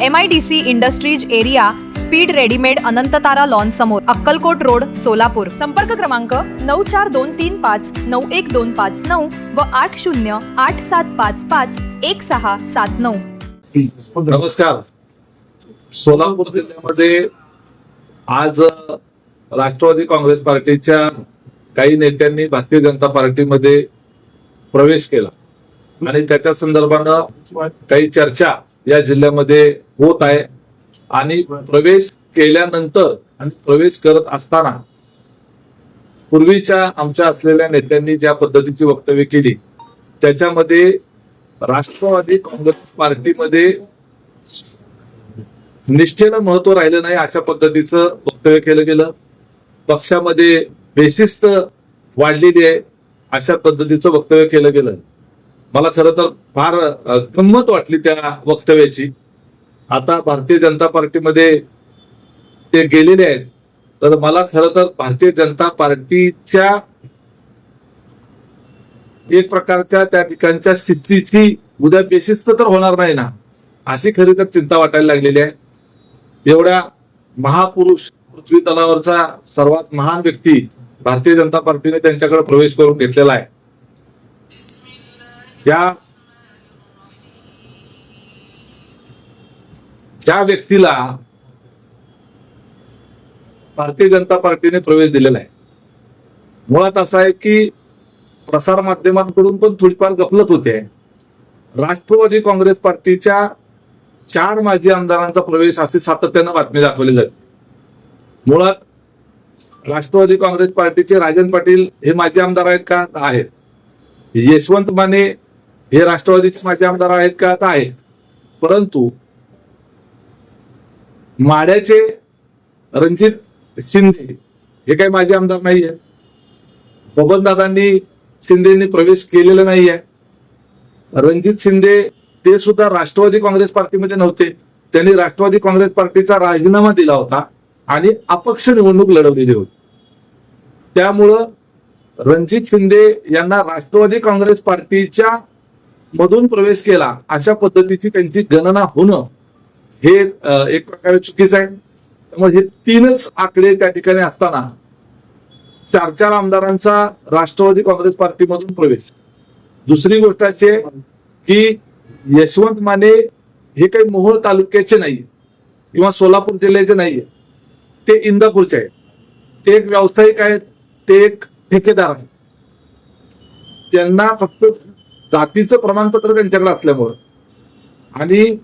M I D C industries area speed readymade Anantatara lawn समोर Akkalkot road Solapur. संपर्क क्रमांक नऊ चार दोन तीन पाच नऊ एक दोन पाच नऊ व आठ शून्य आठ सात पाच पाच एक सहा सात नऊ. नमस्कार. सोलापूर जिल्ह्यामध्ये आज राष्ट्रवादी काँग्रेस पार्टीच्या काही नेत्यांनी भारतीय जनता पार्टीमध्ये प्रवेश केला. आणि त्याच्या संदर्भानं काही चर्चा या जिल्ह्यामध्ये होत आहे. आणि प्रवेश केल्यानंतर आणि प्रवेश करत असताना पूर्वीच्या आमच्या असलेल्या नेत्यांनी ज्या पद्धतीची वक्तव्य केली त्याच्यामध्ये राष्ट्रवादी काँग्रेस पार्टीमध्ये निष्ठेनं महत्त्व राहिलं नाही अशा पद्धतीचं वक्तव्य केलं गेलं. पक्षामध्ये बेशिस्त वाढलेली आहे अशा पद्धतीचं वक्तव्य केलं गेलं. मला खरं तर फार गंमत वाटली त्या वक्तव्याची. आता भारतीय जनता पार्टीमध्ये ते गेलेले आहेत. तर मला खरं तर भारतीय जनता पार्टीच्या एक प्रकारच्या त्या ठिकाणच्या स्थितीची उद्या बेशिस्त तर होणार नाही ना अशी खरी तर चिंता वाटायला लागलेली आहे. एवढ्या महापुरुष पृथ्वी तलावरचा सर्वात महान व्यक्ती भारतीय जनता पार्टीने त्यांच्याकडे प्रवेश करून घेतलेला आहे. ज्या ज्या व्यक्तीला भारतीय जनता पार्टीने प्रवेश दिलेला आहे. मुळात असं आहे की प्रसार माध्यमांकडून पण थोडीफार गफलत होते. राष्ट्रवादी काँग्रेस पार्टीच्या चार माजी आमदारांचा प्रवेश असे सातत्यानं बातमी दाखवली जाते. मुळात राष्ट्रवादी काँग्रेस पार्टीचे राजन पाटील हे माजी आमदार आहेत का? आहेत. यशवंत माने हे राष्ट्रवादीचे माजी आमदार आहेत का? तर आहेत. परंतु माड्याचे रणजित शिंदे हे काही माजी आमदार नाहीये. बबनदादांनी शिंदेनी प्रवेश केलेला नाहीये. रणजित शिंदे ते सुद्धा राष्ट्रवादी काँग्रेस पार्टीमध्ये नव्हते. त्यांनी राष्ट्रवादी काँग्रेस पार्टीचा राजीनामा दिला होता आणि अपक्ष निवडणूक लढवलेली होती. त्यामुळं रणजित शिंदे यांना राष्ट्रवादी काँग्रेस पार्टीच्या मधून प्रवेश केला अशा पद्धतीची त्यांची गणना होणं हे एक प्रकारे चुकीचं आहे. त्यामुळे हे तीनच आकडे त्या ठिकाणी असताना चार चार आमदारांचा राष्ट्रवादी काँग्रेस पार्टीमधून प्रवेश. दुसरी गोष्ट अशी आहे की यशवंत माने हे काही मोहोळ तालुक्याचे नाही किंवा सोलापूर जिल्ह्याचे नाहीये. ते इंदापूरचे आहेत. ते एक व्यावसायिक आहेत. ते एक ठेकेदार आहेत. त्यांना फक्त जातीचं प्रमाणपत्र त्यांच्याकडे असल्यामुळं. आणि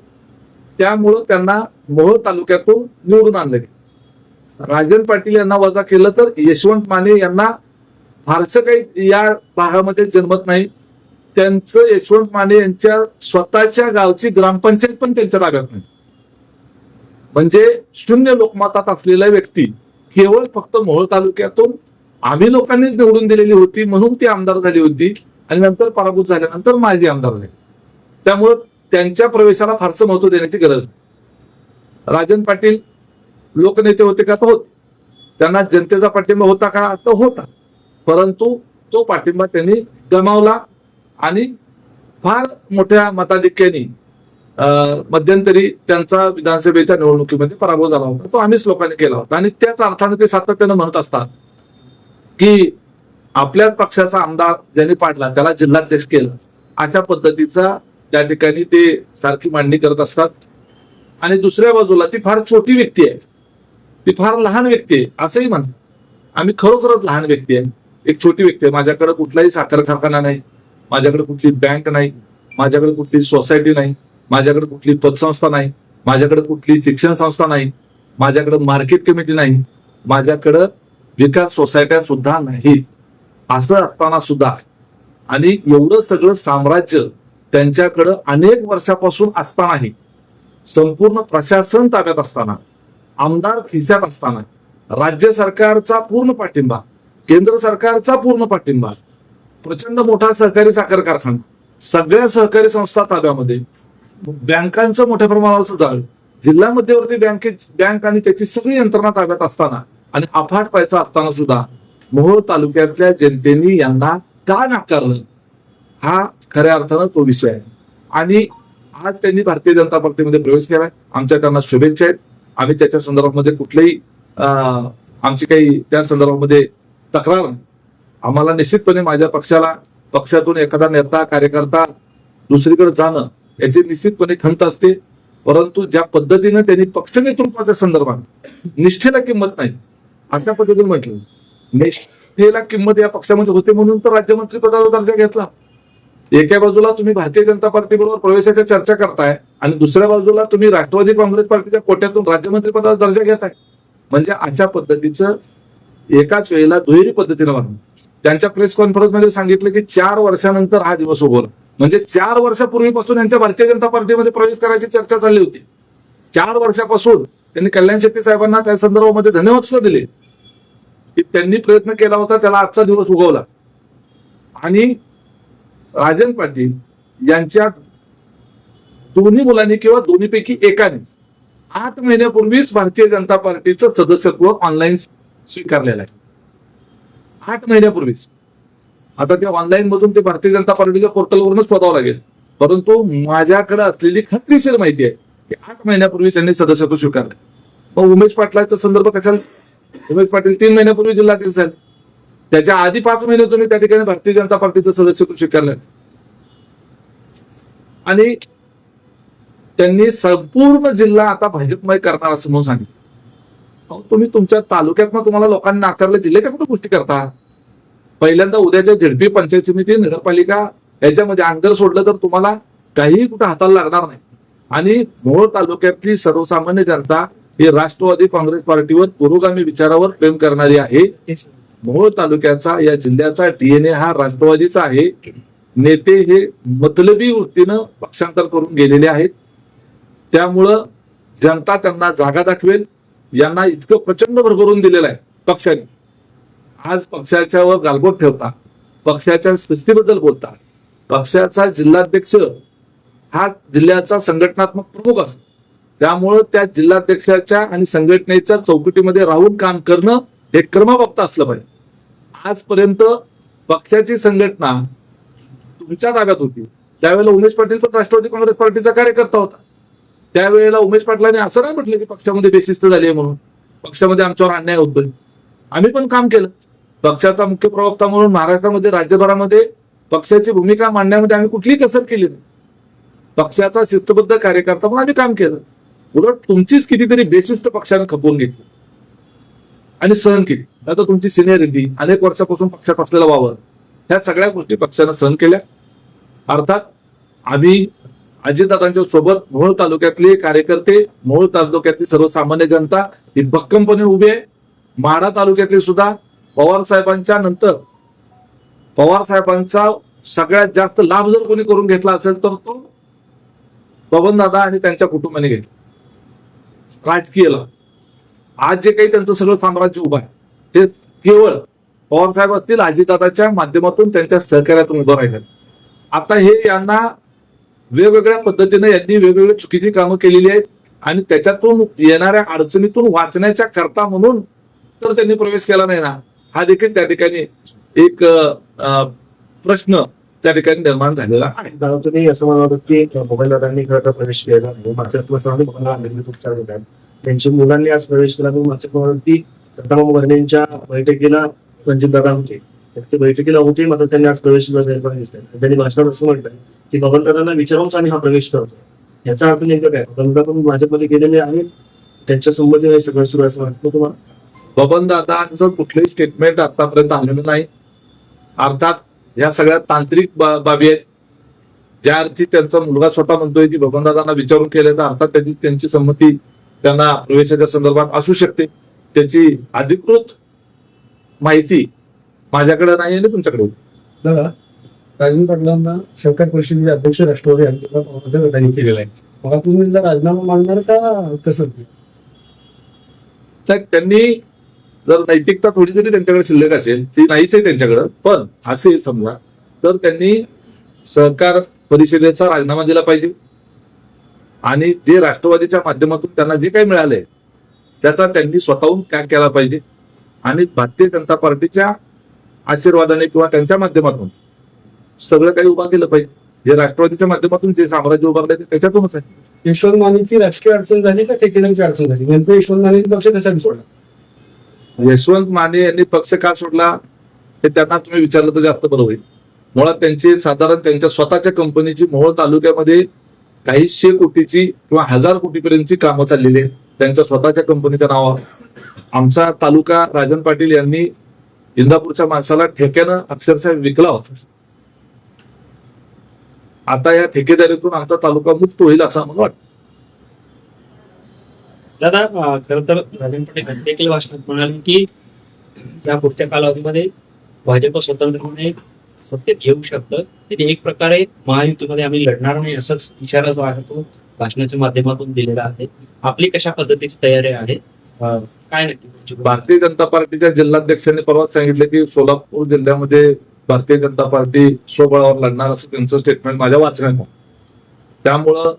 त्यामुळं त्यांना मोहोळ तालुक्यातून निवडून आणलं गेलं. राजन पाटील यांना वजा केलं तर यशवंत माने यांना फारसं काही या भागामध्ये जन्मत नाही. त्यांचं यशवंत माने यांच्या स्वतःच्या गावची ग्रामपंचायत पण त्यांच्या ताब्यात नाही. म्हणजे शून्य लोकमतात असलेला व्यक्ती केवळ फक्त मोहोळ तालुक्यातून आम्ही लोकांनीच निवडून दिलेली होती म्हणून ती आमदार झाली होती. आणि नंतर पराभूत झाल्यानंतर माजी आमदार झाले. त्यामुळं त्यांच्या प्रवेशाला फारसं महत्त्व देण्याची गरज नाही. राजन पाटील लोकनेते होते का तर होते. त्यांना जनतेचा पाठिंबा होता का तर होता. परंतु तो पाठिंबा त्यांनी गमावला आणि फार मोठ्या मताधिक्याने मध्यंतरी त्यांचा विधानसभेच्या निवडणुकीमध्ये पराभव झाला होता. तो आम्हीच लोकांनी केला होता. आणि त्याच अर्थाने ते सातत्यानं म्हणत असतात की आपल्याच पक्षाचा आमदार ज्यांनी पाडला त्याला जिल्हाध्यक्ष केलं. अशा पद्धतीचा त्या ठिकाणी ते सारखी मांडणी करत असतात. आणि दुसऱ्या बाजूला ती फार छोटी व्यक्ती आहे. ती फार लहान व्यक्ती आहे असंही म्हणतात. आम्ही खरोखरच लहान व्यक्ती आहे. एक छोटी व्यक्ती आहे. माझ्याकडे कुठलाही साखर कारखाना नाही. माझ्याकडे कुठली बँक नाही. माझ्याकडे कुठली सोसायटी नाही. माझ्याकडे कुठली पतसंस्था नाही. माझ्याकडे कुठली शिक्षण संस्था नाही. माझ्याकडे मार्केट कमिटी नाही. माझ्याकडं विकास सोसायट्या सुद्धा नाहीत. असं असताना सुद्धा. आणि एवढं सगळं साम्राज्य त्यांच्याकडं अनेक वर्षापासून असतानाही संपूर्ण प्रशासन ताब्यात असताना आमदार खिशात असताना राज्य सरकारचा पूर्ण पाठिंबा केंद्र सरकारचा पूर्ण पाठिंबा प्रचंड मोठा सहकारी साखर कारखाना सगळ्या सहकारी संस्था ताब्यामध्ये बँकांचं मोठ्या प्रमाणावर जाळ जिल्हा मध्यवर्ती बँकेची बँक आणि त्याची सगळी यंत्रणा ताब्यात असताना आणि अफाट पैसा असताना सुद्धा मोहोळ तालुक्यातल्या जनतेने यांना का नाकारलं? हा खऱ्या अर्थानं तो विषय आहे. आणि आज त्यांनी भारतीय जनता पार्टीमध्ये प्रवेश केलाय. आमच्या त्यांना शुभेच्छा आहेत. आम्ही त्याच्या संदर्भामध्ये कुठलेही आमची काही त्या संदर्भामध्ये तक्रार नाही. आम्हाला निश्चितपणे माझ्या पक्षाला पक्षातून एखादा नेता कार्यकर्ता दुसरीकडे जाणं याची निश्चितपणे खंत असते. परंतु ज्या पद्धतीनं त्यांनी पक्ष नेतृत्वाच्या संदर्भात निष्ठेला किंमत नाही अशा पद्धतीने म्हटलं. म्हणजे निष्ठेला किंमत या पक्षामध्ये होते म्हणून तर राज्यमंत्री पदाचा दर्जा घेतला. एका बाजूला तुम्ही भारतीय जनता पार्टी बरोबर प्रवेशाच्या चर्चा करताय आणि दुसऱ्या बाजूला तुम्ही राष्ट्रवादी काँग्रेस पार्टीच्या कोट्यातून राज्यमंत्री पदाचा दर्जा घेताय. म्हणजे अशा पद्धतीचं एकाच वेळेला दुहेरी पद्धतीनं वागणं त्यांच्या प्रेस कॉन्फरन्समध्ये सांगितलं की चार वर्षानंतर हा दिवस उगवला म्हणजे चार वर्षापूर्वीपासून यांच्या भारतीय जनता पार्टीमध्ये प्रवेश करायची चर्चा चालली होती. चार वर्षापासून त्यांनी कल्याण शेट्टी साहेबांना त्या संदर्भामध्ये धन्यवाद सुद्धा दिले. की त्यांनी प्रयत्न केला होता त्याला आजचा दिवस उगवला. आणि राजन पाटील यांच्या दोन्ही मुलांनी किंवा दोन्हीपैकी एकाने आठ महिन्यापूर्वीच भारतीय जनता पार्टीचं सदस्यत्व ऑनलाईन स्वीकारलेलं आहे. आठ महिन्यापूर्वीच. आता त्या ऑनलाईन मधून ते भारतीय जनता पार्टीच्या पोर्टलवरूनच शोधावं लागेल. परंतु माझ्याकडे असलेली खात्रीशीर माहिती आहे की आठ महिन्यापूर्वी त्यांनी सदस्यत्व स्वीकारलं. मग उमेश पाटलाचा संदर्भ कशाला उमेश पाटील तीन महिन्यापूर्वी जिल्हाध्यक्ष झाले त्याच्या आधी पाच महिने तुम्ही त्या ठिकाणी भारतीय जनता पार्टीचं सदस्यत्व स्वीकारलं आणि त्यांनी संपूर्ण जिल्हा आता भाजपमय करणार असं म्हणून सांगितलं. तुम्ही तुमच्या तालुक्यात तुम्हाला लोकांना नाकारलं जिल्ह्याच्या कुठं गोष्टी करता? पहिल्यांदा उद्याच्या झेडपी पंचायत समिती नगरपालिका याच्यामध्ये अंगर सोडलं तर तुम्हाला काहीही कुठं हाताला लागणार नाही. आणि मोहोळ तालुक्यातली सर्वसामान्य जनता ही राष्ट्रवादी काँग्रेस पार्टीवर पुरोगामी विचारावर प्रेम करणारी आहे. मोहोळ तालुक्याचा या जिल्ह्याचा डीएनए हा राष्ट्रवादीचा आहे. नेते हे मतलबी वृत्तीनं पक्षांतर करून गेलेले आहेत. त्यामुळं जनता त्यांना जागा दाखवेल. यांना इतकं प्रचंड भरभरून दिलेलं आहे पक्षाने. आज पक्षाच्यावर गालबोट ठेवता पक्षाच्या शिस्तीबद्दल बोलता पक्षाचा जिल्हाध्यक्ष हा जिल्ह्याचा संघटनात्मक प्रमुख असतो. त्यामुळं त्या जिल्हाध्यक्षाच्या आणि संघटनेच्या चौकटीमध्ये राहून काम करणं हे क्रमबद्ध असलं पाहिजे. आजपर्यंत पक्षाची संघटना तुमच्या ताब्यात होती. त्यावेळेला उमेश पाटील पण राष्ट्रवादी काँग्रेस पार्टीचा कार्यकर्ता होता. त्यावेळेला उमेश पाटलांनी असं नाही म्हटलं की पक्षामध्ये बेशिस्त झाली आहे म्हणून. पक्षामध्ये आमच्यावर अन्याय होतोय आम्ही पण काम केलं. पक्षाचा मुख्य प्रवक्ता म्हणून महाराष्ट्रामध्ये राज्यभरामध्ये पक्षाची भूमिका मांडण्यामध्ये आम्ही कुठलीही कसर केली नाही. पक्षाचा शिस्तबद्ध कार्यकर्ता म्हणून आम्ही काम केलं. उलट तुमचीच कितीतरी बेसिस्ट पक्षानं खपवून घेतली. आणि सहन केली. आता तुमची सिनियरिटी अनेक वर्षापासून पक्षात असलेला वावर. ह्या सगळ्या गोष्टी पक्षानं सहन केल्या. अर्थात आम्ही अजितदादांच्या सोबत मोहोळ तालुक्यातले कार्यकर्ते मोहोळ तालुक्यातली सर्वसामान्य जनता ही भक्कमपणे उभी आहे. माढा तालुक्यातले सुद्धा पवार साहेबांच्या नंतर. पवार साहेबांचा सगळ्यात जास्त लाभ जर कोणी करून घेतला असेल तर तो पवनदादा आणि त्यांच्या कुटुंबाने घेतला. राजकीयला आज जे काही त्यांचं सगळं साम्राज्य उभं आहे ते केवळ पवार साहेब असतील अजितदादाच्या माध्यमातून त्यांच्या सहकार्यातून उभं राहिलं आता हे यांना वेगवेगळ्या पद्धतीने यांनी वेगवेगळी चुकीची कामं केलेली आहेत आणि त्याच्यातून येणाऱ्या अडचणीतून वाचण्याच्या करता म्हणून तर त्यांनी प्रवेश केला नाही ना. हा देखील त्या ठिकाणी एक प्रश्न त्या ठिकाणी निर्माण झालेला आहे. तुम्ही असं म्हणत होतं की मोबाईल दादांनी खरं तर प्रवेश केला. मागच्या त्यांच्या मुलांनी आज प्रवेश केला. मी मागच्या भरणेंच्या बैठकीला दादा होते. ते बैठकीला होते मात्र त्यांनी आज प्रवेश केला दिसत त्यांनी भाषणात असं म्हटलंय की बबनदादांना विचारूनच आम्ही हा प्रवेश करतो याचा अर्थ नेमकं काय? बबनदादा पण भाजपमध्ये गेलेले आहेत. त्यांच्या संबंधी हे सगळं सुरू असं वाटतं तुम्हाला? बबन दादांचं कुठलंही स्टेटमेंट आतापर्यंत आलेलं नाही. अर्थात ह्या सगळ्या तांत्रिक बाबी आहेत. ज्या अर्थी त्यांचा मुलगा स्वतः म्हणतोय की बबनदादांना विचारून केलं तर अर्थात त्याची त्यांची संमती त्यांना प्रवेशाच्या संदर्भात असू शकते. त्याची अधिकृत माहिती माझ्याकडे नाही आणि तुमच्याकडे. दादा राजन पाटलांना सहकार परिषदेचे अध्यक्ष राष्ट्रवादी अध्यक्ष त्यांनी केलेला आहे. मग तुम्ही जर राजीनामा मागणार का कसं? तर त्यांनी जर नैतिकता थोडी जरी त्यांच्याकडे शिल्लक असेल ती नाहीच आहे त्यांच्याकडं पण असेल समजा तर त्यांनी सहकार परिषदेचा राजीनामा दिला पाहिजे. आणि जे राष्ट्रवादीच्या माध्यमातून त्यांना जे काही मिळालंय त्याचा त्यांनी स्वतःहून त्याग केला पाहिजे. आणि भारतीय जनता पार्टीच्या आशीर्वादाने किंवा त्यांच्या माध्यमातून सगळं काही उभा केलं पाहिजे. जे राष्ट्रवादीच्या माध्यमातून जे साम्राज्य उभारलंय ते त्याच्यातूनच आहे. यशवंत मानेची राजकीय अडचण झाली का? ठेकेदारची अडचण झाली. नेमकं यशवंत माने पक्ष कसा सोडला यशवंत माने यांनी पक्ष का सोडला हे त्यांना तुम्ही विचारलं तर जास्त बरं होईल. मुळात त्यांची साधारण त्यांच्या स्वतःच्या कंपनीची मोहोळ तालुक्यामध्ये काहीशे कोटीची किंवा हजार कोटीपर्यंतची कामं चाललेली आहेत. त्यांच्या स्वतःच्या कंपनीच्या नावावर आमचा तालुका राजन पाटील यांनी इंदापूरच्या माणसाला ठेक्यानं अक्षरशः विकला होता. आता या ठेकेदारीतून आमचा तालुका मुक्त होईल असं आम्हाला वाटतं. दादा खर खरं तर राजन पटेल यांनी भाषणात म्हणाले की या पुढच्या कालावधीमध्ये भाजप स्वतंत्रपणे सत्तेत घेऊ शकतं. त्यांनी एक प्रकारे महायुतीमध्ये आम्ही लढणार नाही असाच इशारा जो आहे तो भाषणाच्या माध्यमातून दिलेला आहे. आपली कशा पद्धतीची तयारी आहे? काय नक्की भारतीय जनता पार्टीच्या जिल्हाध्यक्षांनी परवाच सांगितलं की सोलापूर जिल्ह्यामध्ये भारतीय जनता पार्टी स्वबळावर लढणार असं त्यांचं स्टेटमेंट माझ्या वाचण्यात त्यामुळं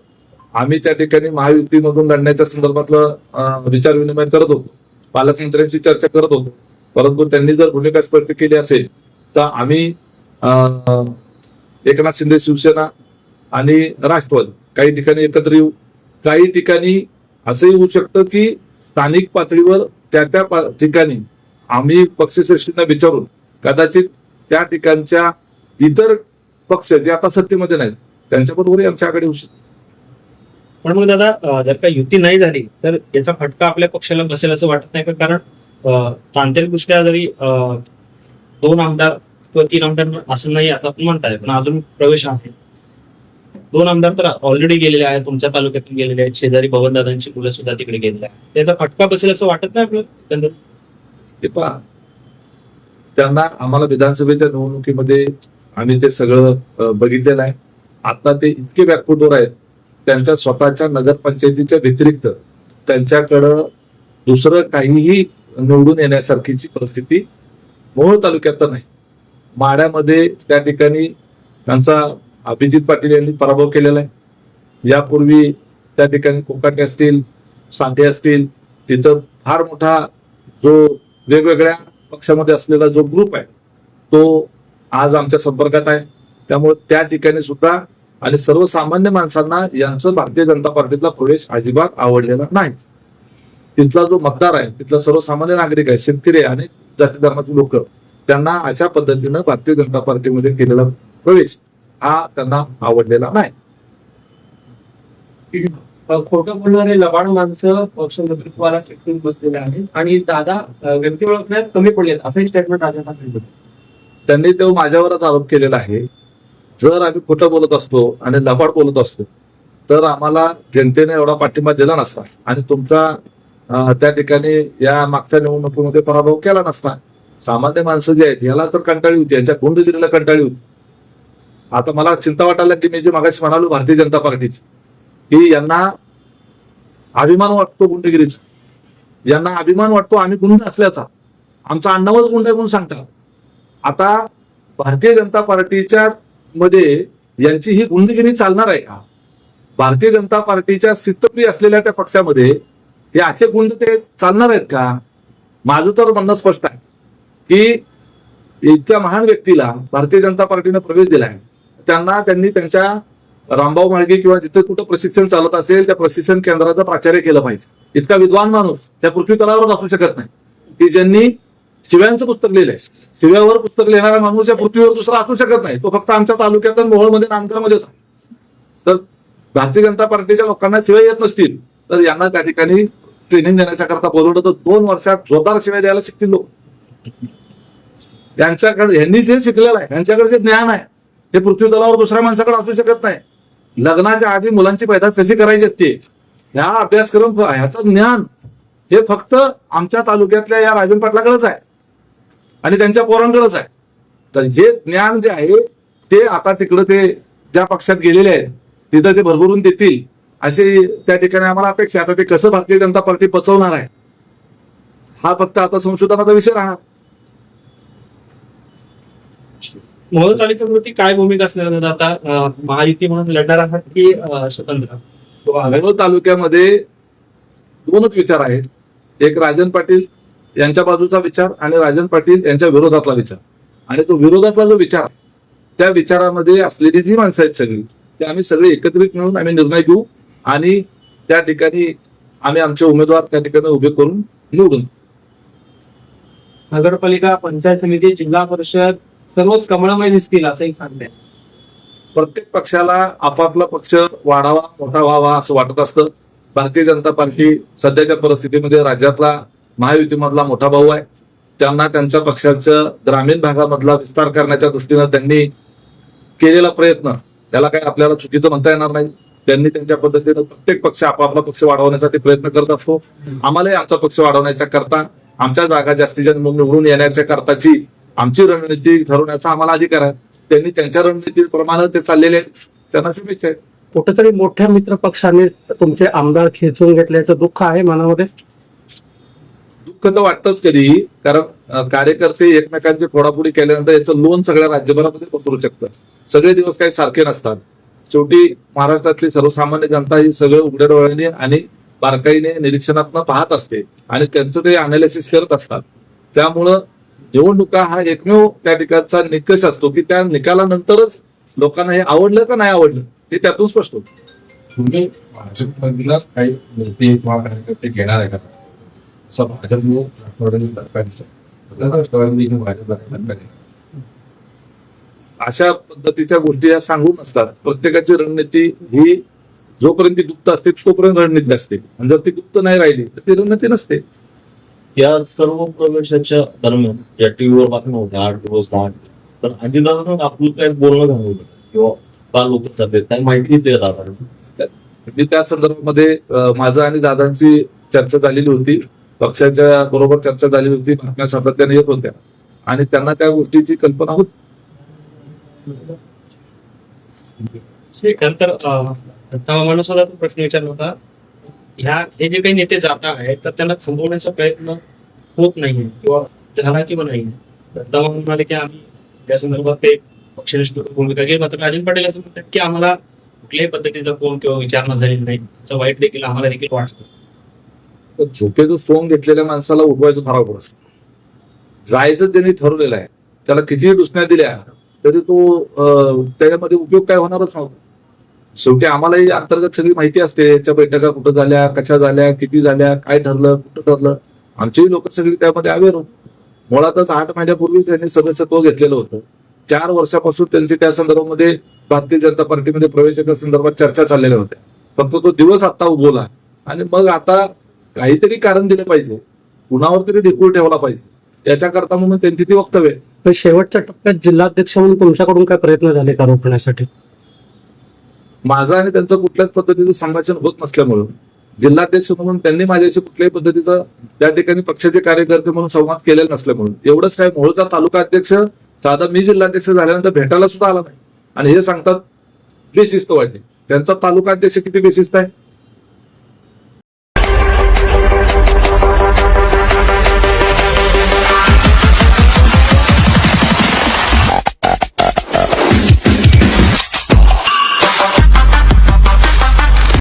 आम्ही त्या ठिकाणी महायुतीमधून लढण्याच्या संदर्भातलं विचार विनिमय करत होतो. पालकमंत्र्यांशी चर्चा करत होतो. परंतु त्यांनी जर भूमिका स्पष्ट केली असेल तर आम्ही अं, एकनाथ शिंदे शिवसेना आणि राष्ट्रवादी काही ठिकाणी एकत्र येऊ. काही ठिकाणी असंही होऊ शकतं की स्थानिक पातळीवर त्या त्या ठिकाणी आम्ही पक्षश्रेष्ठींना विचारून कदाचित त्या ठिकाणच्या इतर पक्ष जे आता सत्तेमध्ये नाहीत त्यांच्याबरोबरही आमच्या आघाडी होऊ शकते पण मग दादा जर का युती नाही झाली तर याचा फटका आपल्या पक्षाला बसेल असं वाटत नाही का? कारण तांत्रिक तांत्रिकदृष्ट्या जरी अं, दोन आमदार किंवा तीन आमदार असं नाही असं आपण म्हणताय पण अजून प्रवेश आहे. दोन आमदार तर ऑलरेडी गेलेले आहेत तुमच्या तालुक्यातून गेलेले आहेत शेजारी भवनदादांची मुलं सुद्धा तिकडे गेलेली आहेत. त्याचा फटका बसेल असं वाटत नाही आपलं पहा त्यांना आम्हाला विधानसभेच्या निवडणुकीमध्ये आम्ही ते सगळं बघितलेलं आहे. आता ते इतके बॅकफुटवर आहेत त्यांच्या स्वतःच्या नगरपंचायतीच्या व्यतिरिक्त त्यांच्याकडं दुसरं काहीही निवडून येण्यासारखीची परिस्थिती मोहोळ तालुक्यात तर नाही. माड्यामध्ये त्या ठिकाणी त्यांचा अभिजित पाटील यांनी पराभव केलेला आहे. यापूर्वी त्या ठिकाणी कोकाटे असतील सांडे असतील तिथं फार मोठा जो वेगवेगळ्या पक्षामध्ये असलेला जो ग्रुप आहे तो आज आमच्या संपर्कात आहे. त्यामुळे त्या ठिकाणी सुद्धा आणि सर्वसामान्य माणसांना यांचं भारतीय जनता पार्टीतला प्रवेश अजिबात आवडलेला नाही. तिथला जो मतदार आहे तिथला सर्वसामान्य नागरिक आहे शेतकरी आहे अनेक जाती धर्माचे लोक त्यांना अशा पद्धतीनं भारतीय जनता पार्टीमध्ये केलेला प्रवेश हा त्यांना आवडलेला नाही. खोटं बोलणारे लबाड माणसं पक्ष नेतृत्वाला चिकटून बसलेले आहेत आणि दादा व्यक्ती ओळखण्यात कमी पडलेत असंही स्टेटमेंट ठाकरे त्यांनी तो माझ्यावरच आरोप केलेला आहे. जर आम्ही खोटं बोलत असतो आणि लबाड बोलत असतो तर आम्हाला जनतेने एवढा पाठिंबा दिला नसता. आणि तुमचा त्या ठिकाणी या मागच्या निवडणुकीमध्ये पराभव केला नसता. सामान्य माणसं जे आहेत याला तर कंटाळी होती यांच्या गुंडगिरीला कंटाळी होती. आता मला चिंता वाटायला की मी जे मागाशी म्हणालो भारतीय जनता पार्टीची की यांना अभिमान वाटतो गुंडगिरीचा. यांना अभिमान वाटतो आम्ही गुंड असल्याचा. आमचा अण्णावच गुंड म्हणून सांगतात. आता भारतीय जनता पार्टीच्या मध्ये यांची ही गुंडगिरी चालणार आहे का? भारतीय जनता पार्टीच्या शिस्तप्रिय असलेल्या त्या पक्षामध्ये हे असे गुंड ते चालणार आहेत का? माझं तर म्हणणं स्पष्ट आहे की इतक्या महान व्यक्तीला भारतीय जनता पार्टीने प्रवेश दिलाय. त्यांना त्यांनी त्यांच्या रामभाऊ माळगे किंवा जिथे कुठं प्रशिक्षण चालत असेल त्या प्रशिक्षण केंद्राचं प्राचार्य केलं पाहिजे. इतका विद्वान माणूस त्या पृथ्वी तलावरच असू शकत नाही. की ज्यांनी शिव्यांचं पुस्तक लिहिलंय. शिव्यावर पुस्तक लिहिणारा माणूस या पृथ्वीवर दुसरा असू शकत नाही. तो फक्त आमच्या तालुक्यात आणि मोहोळमध्ये नामकरमध्येच आहे. तर भारतीय जनता पार्टीच्या लोकांना शिवाय येत नसतील तर यांना त्या ठिकाणी ट्रेनिंग देण्याच्या करता बोलवलं तर दोन वर्षात जोरदार शिवाय द्यायला शिकतील लोक. यांच्याकडे यांनी जे शिकलेलं आहे यांच्याकडे जे ज्ञान आहे हे पृथ्वी तलावर दुसऱ्या माणसाकडे असू शकत नाही. लग्नाच्या आधी मुलांची पैदास कशी करायची असते ह्या अभ्यासक्रम ह्याचं ज्ञान हे फक्त आमच्या तालुक्यातल्या या राजन पाटलाकडेच आहे. आणि त्यांच्या पोरांकडेच आहे. तर हे ज्ञान जे आहे ते आता तिकडं ते ज्या पक्षात गेलेले आहेत तिथं ते भरभरून देतील. अशी त्या ठिकाणी आम्हाला अपेक्षा आता ते कसं भारतीय जनता पार्टी पचवणार आहे हा फक्त आता संशोधनाचा विषय राहणार. मोहोळ तालुक्यावरती काय भूमिका असणार आता महायुती म्हणून लढणार आहात की स्वतंत्र? मोहोळ तालुक्यामध्ये दोनच विचार आहेत. एक राजन पाटील यांच्या बाजूचा विचार आणि राजन पाटील यांच्या विरोधातला विचार. आणि तो विरोधातला जो विचार त्या विचारामध्ये असलेली जी माणसं आहेत सगळी ते आम्ही सगळे एकत्रित मिळून आम्ही निर्णय घेऊ आणि त्या ठिकाणी आम्ही आमचे उमेदवार त्या ठिकाणी उभे करून निवडून नगरपालिका पंचायत समिती जिल्हा परिषद सर्वच कमळमय दिसतील असं एक सांगते प्रत्येक पक्षाला आपापला पक्ष वाढावा मोठा व्हावा असं वाटत असतं. भारतीय जनता पार्टी सध्याच्या परिस्थितीमध्ये राज्यातला महायुतीमधला मोठा भाऊ आहे. त्यांना त्यांच्या पक्षाचं ग्रामीण भागामधला विस्तार करण्याच्या दृष्टीनं त्यांनी केलेला प्रयत्न त्याला काही आपल्याला चुकीचं म्हणता येणार नाही. त्यांनी त्यांच्या पद्धतीनं प्रत्येक पक्ष आपापला पक्ष वाढवण्यासाठी प्रयत्न करत असतो. आम्हालाही आमचा पक्ष वाढवण्याच्या करता आमच्या जागा जास्तीत जास्त निवडून येण्याच्या करताची आमची रणनीती ठरवण्याचा आम्हाला अधिकार आहे. त्यांनी त्यांच्या रणनीतीप्रमाणे ते चाललेले आहेत. त्यांना शुभेच्छा आहेत. कुठेतरी मोठ्या मित्र पक्षाने तुमचे आमदार खेचून घेतल्याचं दुःख आहे मनामध्ये? दुःख तर वाटतंच कधी कारण कार्यकर्ते एकमेकांची फोडाफोडी केल्यानंतर याचं लोन सगळ्या राज्यभरामध्ये पसरू शकतं. सगळे दिवस काही सारखे नसतात. शेवटी महाराष्ट्रातली सर्वसामान्य जनता ही सगळं उघड्या डोळ्याने आणि बारकाईने निरीक्षणात्मक पाहत असते आणि त्यांचं ते अनालिसिस करत असतात. त्यामुळं निवडणुका हा एकमेव त्या ठिकाणचा निकष असतो की त्या निकालानंतरच लोकांना हे आवडलं का नाही आवडलं हे त्यातून स्पष्ट होतं. तुम्ही भाजपमधला काही नेते किंवा कार्यकर्ते घेणार आहे का? अशा पद्धतीच्या गोष्टी या सांगून असतात. प्रत्येकाची रणनीती ही जोपर्यंत ती गुप्त असते तोपर्यंत रणनीती असते. आणि जर ती गुप्त नाही राहिली तर ती रणनीती नसते. या सर्व प्रवेशाच्या दरम्यान या टीव्हीवर बातम्या होत्या आठ दिवस दहा. तर अजितदादा आपलं काय बोलणं झालं होतं? किंवा का लोक सभेत काय माहिती दादा मी त्या संदर्भामध्ये माझं आणि दादांची चर्चा झालेली होती. पक्षाच्या बरोबर चर्चा झाली होती बातम्या सातत्याने येत होत्या. आणि त्यांना त्या गोष्टीची कल्पना होती. नंतर सुद्धा प्रश्न विचारला होता. ह्या हे जे काही नेते जात आहेत तर त्यांना थांबवण्याचा प्रयत्न होत नाही किंवा झाला किंवा नाही दत्ता मामा म्हणाले की आम्ही त्या संदर्भात ते पक्षनिष्ठ भूमिका घेत मात्र राजन पाटील असं म्हणतात की आम्हाला कुठल्याही पद्धतीचा फोन किंवा विचारणा झालेली नाही. त्याचा वाईट देखील आम्हाला देखील वाटतं. तर झोपेचं सोंग घेतलेल्या माणसाला उठवायचं फार अवघड असतं. जायचं त्यांनी ठरवलेलं आहे त्याला कितीही दुसण्या दिल्या तरी तो त्याच्यामध्ये उपयोग काय होणारच नव्हता. शेवटी आम्हालाही अंतर्गत सगळी माहिती असते याच्या बैठका कुठं झाल्या कशा झाल्या किती झाल्या काय ठरलं कुठं ठरलं. आमचीही लोक सगळी त्यामध्ये अवेअर होती. मुळातच आठ महिन्यापूर्वी त्यांनी सदस्यत्व घेतलेलं होतं. चार वर्षापासून त्यांचे त्या संदर्भामध्ये भारतीय जनता पार्टीमध्ये प्रवेशाच्या संदर्भात चर्चा चाललेल्या होत्या. फक्त तो दिवस आता उगवला. आणि मग आता काहीतरी कारण दिलं पाहिजे. कुणावर तरी ढिकूळ ठेवला पाहिजे. याच्याकरता म्हणून त्यांची ती वक्तव्य. पण शेवटच्या टप्प्यात जिल्हाध्यक्ष म्हणून तुमच्याकडून काय प्रयत्न झाले का रोखण्यासाठी? माझं आणि त्यांचं कुठल्याच पद्धतीचं संभाषण होत नसल्यामुळं. जिल्हाध्यक्ष म्हणून त्यांनी माझ्याशी कुठल्याही पद्धतीचा त्या ठिकाणी पक्षाचे कार्यकर्ते म्हणून संवाद केलेला नसल्यामुळं. एवढंच काय मोहोळचा तालुका अध्यक्ष साधा मी जिल्हाध्यक्ष झाल्यानंतर भेटायला सुद्धा आला नाही. आणि हे सांगतात बेशिस्त वाटते त्यांचा तालुका अध्यक्ष किती बेशिस्त आहे?